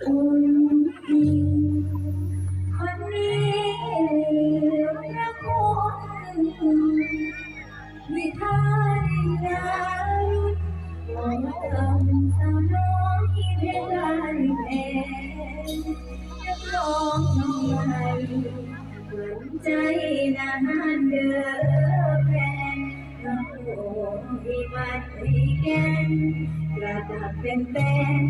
เพลงเพลงนักร้องน้องใหม่หวั่นใจนานเด้อ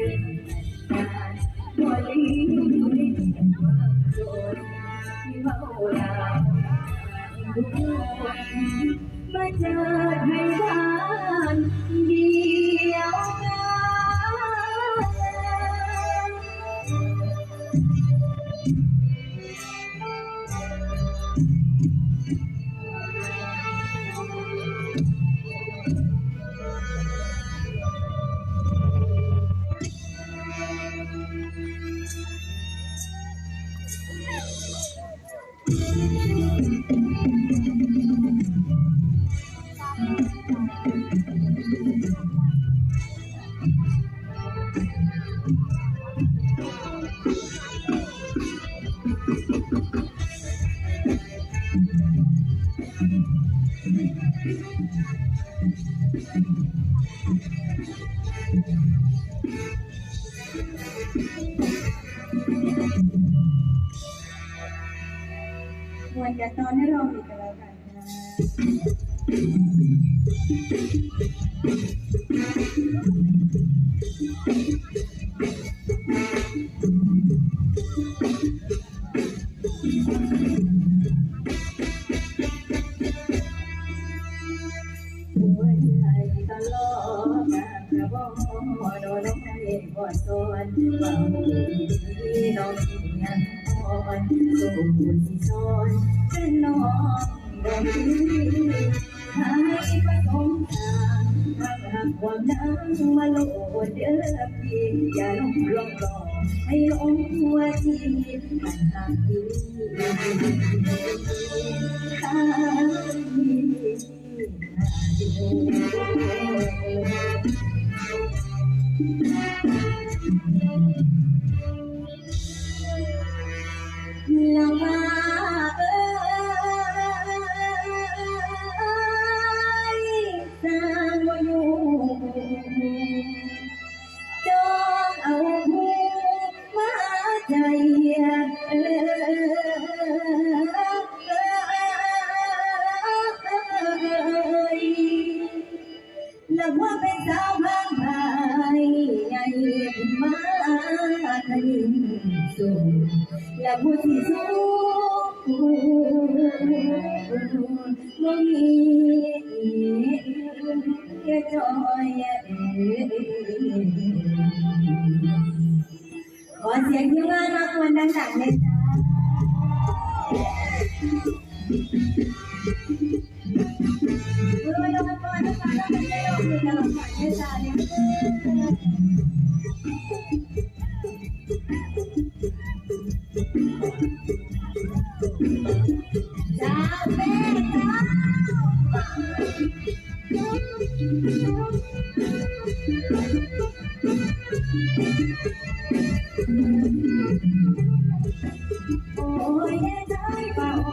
อีกแล้วกันนะหัวใจตลอดการกระบอก โดนน้องให้กอดซ้อนว่าที่น้องยังอ่อนสู้สิซ้อนเป็นน้องดอกนี้ให้ประสงทางถ้าหากความนังมาโลดเด้อพี่อย่าลงลงรอให้ลงหัวที่มันหากพี่หาก และว่าเป็นสาวบางไทยใหญ่มาทะลิงสูงและผู้ที่สูงบ่มีแค่จอยขอเสียงที่ว่านักวันดังๆเลยจ้า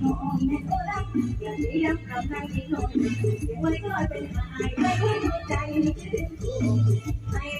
ไม่คุ้มใจมีชื่อหาย